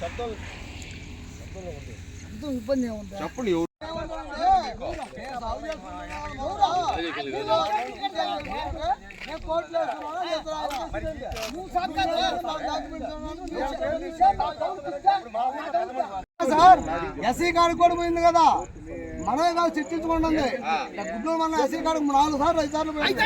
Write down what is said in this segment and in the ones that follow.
శబ్దం ఇబ్బంది ఏముంది చెప్పండి సార్ ఎస్సీ కార్డు కూడా పోయింది కదా. మనమే కాదు చర్చించుకోండి గుడ్లు మన ఎస్సీ కార్డు నాలుగు సార్లు ఐదు సార్లు పోయింది.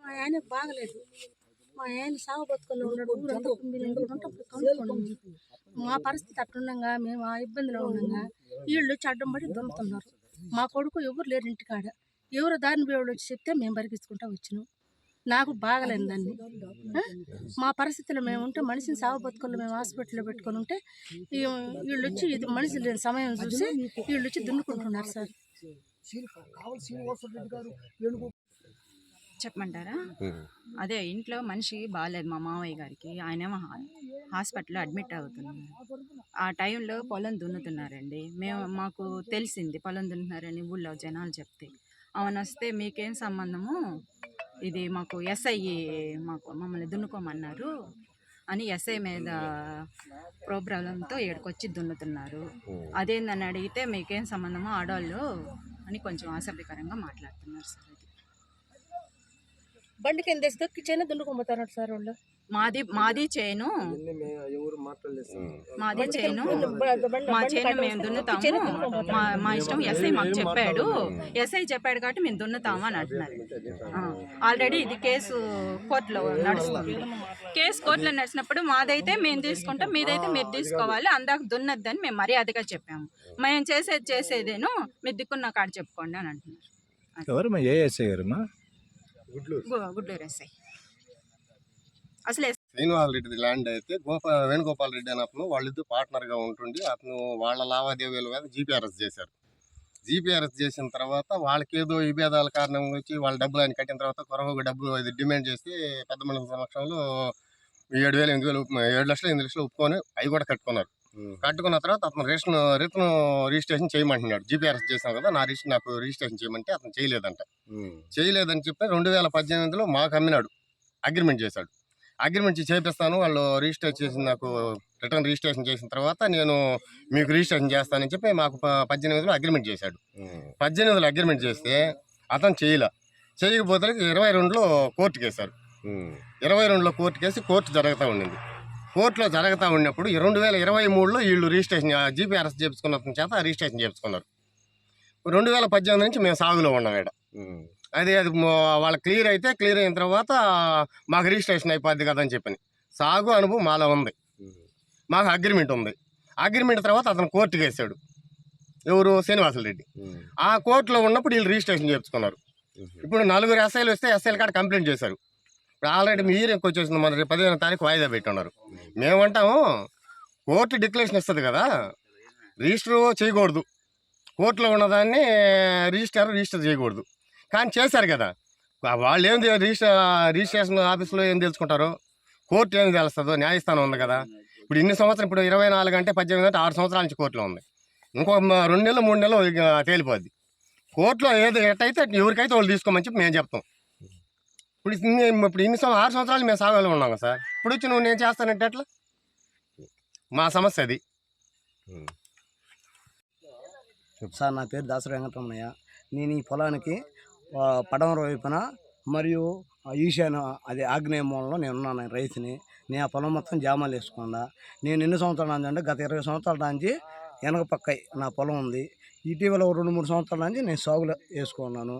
మా ఆయన బాగలేదు మా ఆయన సాగు బతుకల్లో ఉన్నాడు మీరు అప్పుడు మా పరిస్థితి అట్లుండగా మేము ఆ ఇబ్బందిలో ఉండగా వీళ్ళు చడ్డం పడి దొరుకుతున్నారు మా కొడుకు ఎవరు లేరు ఇంటికాడ. ఎవరు దారిని పోయి వచ్చి చెప్తే మేము బరికించుకుంటా వచ్చినాం. నాకు బాగలేదు దాన్ని? మా పరిస్థితిలో మేము ఉంటే మనిషిని సాగు బతుకుల్లో మేము హాస్పిటల్లో పెట్టుకొని ఉంటే వీళ్ళు వచ్చి ఇది మనిషి లేని సమయం చూసి వీళ్ళు వచ్చి దున్నుకుంటున్నారు సార్. చెప్పమంటారా? అదే ఇంట్లో మనిషి బాగాలేదు మా మామయ్య గారికి. ఆయనేమో హాస్పిటల్లో అడ్మిట్ అవుతున్నారు. ఆ టైంలో పొలం దున్నుతున్నారండి. మేము మాకు తెలిసింది పొలం దున్నుతున్నారని ఊళ్ళో జనాలు చెప్తే. అవును వస్తే మీకేం సంబంధము? ఇది మాకు ఎస్ఐ మాకు మమ్మల్ని దున్నుకోమన్నారు అని ఎస్ఐ మీద ప్రోగ్రాంతో ఏడుకొచ్చి దున్నుతున్నారు. అదేందని అడిగితే మీకేం సంబంధము ఆడవాళ్ళు అని కొంచెం అసభ్యకరంగా మాట్లాడుతున్నారు సార్ అది. బండి కింద వేసి దొక్కిచ్చైనా దున్నుకోబోతున్నారు సార్ వాళ్ళు? మాది మాది చేను. మాది చేను. మా చేను మేము దున్నుతాము. మా మా ఇష్టం ఎస్ఐ మాకు చెప్పాడు. ఎస్ఐ చెప్పాడు కాబట్టి మేము దున్నుతాము అని అంటున్నారు. ఆల్రెడీ ఇది కేసు కోర్టులో నడుస్తుంది. కేసు కోర్టులో నడిచినప్పుడు మాదైతే మేము తీసుకుంటాం మీదైతే మీరు తీసుకోవాలి. అందాక దున్నద్దని మేము మర్యాదగా చెప్పాము. మేము చేసేది చేసేదేను మీరు దిక్కున్న కాడ చెప్పుకోండి అని అంటున్నారు. గుడ్లూరు ఎస్ఐ. అసలు శ్రీనివాస్ రెడ్డి ల్యాండ్ అయితే గోపా వేణుగోపాల్ రెడ్డి అని అతను వాళ్ళిద్దరు పార్ట్నర్గా ఉంటుండి అతను వాళ్ళ లావాదేవీల మీద జీపీఆర్ఎస్ చేశారు. జీపీఆర్ఎస్ చేసిన తర్వాత వాళ్ళకి ఏదో విభేదాల కారణంగా వచ్చి వాళ్ళ డబ్బులు ఆయన కట్టిన తర్వాత కొరవగా డబ్బులు అది డిమాండ్ చేసి పెద్ద మనుషుల సమక్షంలో ఏడు వేలు ఎనిమిది వేలు ఏడు లక్షలు ఎనిమిది లక్షలు ఒప్పుకొని అవి కూడా కట్టుకున్నారు. కట్టుకున్న తర్వాత అతను రిటర్న్ రిటర్న్ రిజిస్ట్రేషన్ చేయమంటున్నాడు. జీపీఆర్ఎస్ చేసాం కదా నా రిజిస్టర్ నాకు రిజిస్ట్రేషన్ చేయమంటే అతను చేయలేదంట. చేయలేదని చెప్పి రెండు వేల పద్దెనిమిదిలో మాకు అమ్మినాడు. అగ్రిమెంట్ చేశాడు. అగ్రిమెంట్ చేపిస్తాను. వాళ్ళు రిజిస్టర్ చేసి నాకు రిటర్న్ రిజిస్ట్రేషన్ చేసిన తర్వాత నేను మీకు రిజిస్ట్రేషన్ చేస్తానని చెప్పి మాకు పద్దెనిమిదిలో అగ్రిమెంట్ చేశాడు. పద్దెనిమిదిలో అగ్రిమెంట్ చేస్తే అతను చేయలే. చేయకపోతే ఇరవై రెండులో కోర్టుకి వేశారు ఇరవై రెండులో కోర్టు కేసు కోర్టు జరుగుతూ ఉండింది. కోర్టులో జరుగుతూ ఉన్నప్పుడు రెండు వేల ఇరవై మూడులో వీళ్ళు రిజిస్ట్రేషన్ జీపీఆర్ఎస్ చేపించుకున్న చేత రిజిస్ట్రేషన్ చేపించుకున్నారు. రెండు వేల పద్దెనిమిది నుంచి మేము సాగులో ఉన్నాం ఇక్కడ అది అది వాళ్ళ క్లియర్ అయితే క్లియర్ అయిన తర్వాత మాకు రిజిస్ట్రేషన్ అయిపోద్ది కదా అని చెప్పని. సాగు అనుభవం మాలో ఉంది. మాకు అగ్రిమెంట్ ఉంది. అగ్రిమెంట్ తర్వాత అతను కోర్టుకి వేసాడు. ఎవరు? శ్రీనివాసులు రెడ్డి. ఆ కోర్టులో ఉన్నప్పుడు వీళ్ళు రిజిస్ట్రేషన్ చేయించుకున్నారు ఇప్పుడు నలుగురు ఎస్ఐలు వస్తే ఎస్ఐల కాడ కంప్లైంట్ చేశారు. ఇప్పుడు ఆల్రెడీ మీరు ఇంకొచ్చేసింది మన రేపు పదిహేను తారీఖు వాయిదా పెట్టున్నారు. మేమంటాము కోర్టు డిక్లరేషన్ ఇస్తుంది కదా. రిజిస్టర్ చేయకూడదు. కోర్టులో ఉన్నదాన్ని రిజిస్టర్ రిజిస్టర్ చేయకూడదు. కానీ చేశారు కదా. వాళ్ళు ఏం రిజిస్టర్ రిజిస్ట్రేషన్ ఆఫీస్లో ఏం తెలుసుకుంటారు? కోర్టు ఏం తెలుస్తుందో న్యాయస్థానం ఉంది కదా. ఇప్పుడు ఇన్ని సంవత్సరం ఇప్పుడు ఇరవై నాలుగు అంటే పద్దెనిమిది అంటే ఆరు సంవత్సరాల నుంచి కోర్టులో ఉంది. ఇంకో రెండు నెలలు మూడు నెలలు తేలిపోద్ది. కోర్టులో ఏది ఎట్టయితే ఎవరికైతే వాళ్ళు తీసుకోమని చెప్పి మేము చెప్తాం. ఇప్పుడు ఇప్పుడు ఇన్ని సంవ- ఆరు సంవత్సరాలు మేము సాగులో ఉన్నాం సార్. ఇప్పుడు వచ్చి నువ్వు నేను చేస్తానంటే అట్లా మా సమస్య అది. సార్ నా పేరు దాసరి వెంకటరమణయ్య. నేను ఈ పొలానికి పడమర వైపున మరియు ఈశాన్య అది ఆగ్నేయ మూలంలో నేను ఉన్నాను రైతుని. నేను ఆ పొలం మొత్తం జామాలు వేసుకున్నా. నేను ఎన్ని సంవత్సరాలు నుంచి అంటే గత ఇరవై సంవత్సరాల నుంచి వెనక పక్క నా పొలం ఉంది. ఇటీవల రెండు మూడు సంవత్సరాల నుంచి నేను సాగులు వేసుకున్నాను.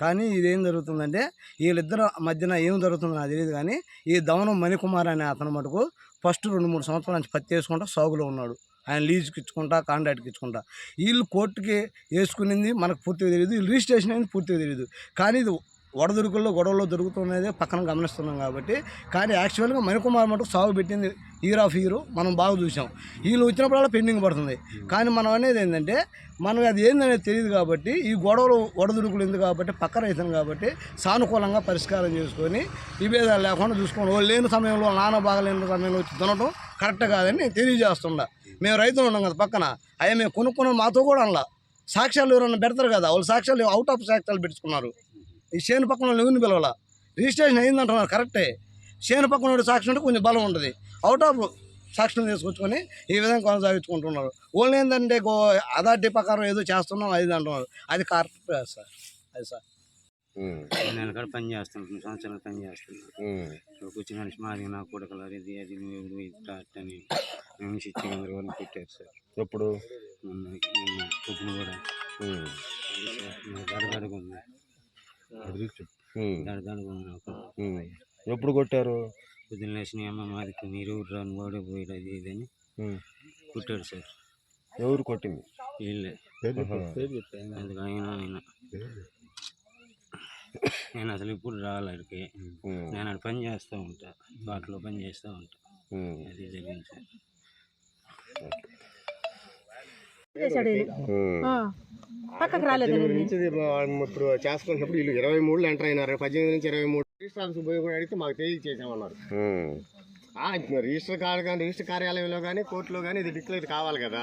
కానీ ఇదేం జరుగుతుందంటే వీళ్ళిద్దరు మధ్యన ఏం జరుగుతుందో నాకు తెలియదు కానీ ఈ దవనం మణికుమార్ అనే అతను మటుకు ఫస్ట్ రెండు మూడు సంవత్సరాల నుంచి పత్తి వేసుకుంటూ సాగులో ఉన్నాడు. ఆయన లీజుకి ఇచ్చుకుంటా కాంట్రాక్ట్కి ఇచ్చుకుంటా. వీళ్ళు కోర్టుకి వేసుకునింది మనకు పూర్తిగా తెలియదు వీళ్ళు రిజిస్ట్రేషన్ అయింది పూర్తిగా తెలియదు కానీ ఇది వడదురుకుల్లో గొడవల్లో దొరుకుతున్నదే పక్కన గమనిస్తున్నాం కాబట్టి కానీ యాక్చువల్గా మణికుమార్ మటుకు సాగు పెట్టింది ఇయర్ ఆఫ్ ఇయర్ మనం బాగా చూసాం. వీళ్ళు వచ్చినప్పుడల్లా పెండింగ్ పడుతుంది. కానీ మనం అనేది ఏంటంటే మనకు అది ఏందనేది తెలియదు కాబట్టి ఈ గొడవలు వడదుడుకులు ఉంది కాబట్టి పక్క రైతులు కాబట్టి సానుకూలంగా పరిష్కారం చేసుకొని విభేదాలు లేకుండా చూసుకోండి లేని సమయంలో నాన్న బాగలేని సమయంలో వచ్చి తినడం కరెక్ట్ కాదని తెలియజేస్తుండ మేము రైతులు ఉన్నాం కదా పక్కన. అయ్యా మేము కొనుక్కున్న మాతో కూడా అనలా. సాక్ష్యాలు ఎవరన్నా పెడతారు కదా వాళ్ళు సాక్ష్యాలు అవుట్ ఆఫ్ సాక్ష్యాలు పెట్టుకున్నారు. ఈ చేను పక్కన వాళ్ళు ఎవరిని పిలవాల? రిజిస్ట్రేషన్ అయిందంటున్నారు కరెక్టే. చేను పక్కన వాడు సాక్షి ఉంటే కొంచెం బలం ఉంటుంది. అవుట్ ఆఫ్ సాక్ష్యం తీసుకొచ్చుకొని ఈ విధంగా కొనసాగించుకుంటున్నారు. ఓన్లీ ఏంటంటే గో అథారిటీ ప్రకారం ఏదో చేస్తున్నాం అది అంటున్నారు. అది కరెక్ట్ సార్ అది సార్. నేను కూడా పని చేస్తాను కొన్ని సంవత్సరాలు పని చేస్తున్నాను వచ్చిన మనిషి మాది నా కొడుకులు అది అది నువ్వు అట్లా అని మనిషి ఇచ్చి అందరు పెట్టారు సార్. ఎప్పుడు? పొద్దున కూడా. దడదడగా ఉంది. ఉమ్, దడదడగా ఉంది నాకు. ఉమ్. ఎప్పుడు కొట్టారు? పొద్దున్న లేచిన అమ్మ మాది మీరు ఊరు రాను వాడే పోయాడు అది ఇది అని. కుట్టాడు సార్. ఎవరు కొట్టింది? వీళ్ళే. అందుకు ఆయన ఆయన. నేను అసలు ఇప్పుడు రావాలి అక్కడికి? ఉమ్, నేను అక్కడ పని చేస్తూ ఉంటా. బాటలో పని చేస్తూ ఉంటా. అది జరిగింది సార్. పక్కకు రాలేదు ఇప్పుడు చేసుకున్నప్పుడు వీళ్ళు ఇరవై మూడులో ఎంటర్ అయినారు. పద్దెనిమిది నుంచి ఇరవై మూడు రిజిస్టర్ ఆఫీస్ పోయి కూడా అడిగితే మాకు ఇప్పుడు రిజిస్టర్ కార్డు కానీ రిజిస్టర్ కార్యాలయంలో కానీ కోర్టులో కానీ ఇది డిక్లేర్ కావాలి కదా.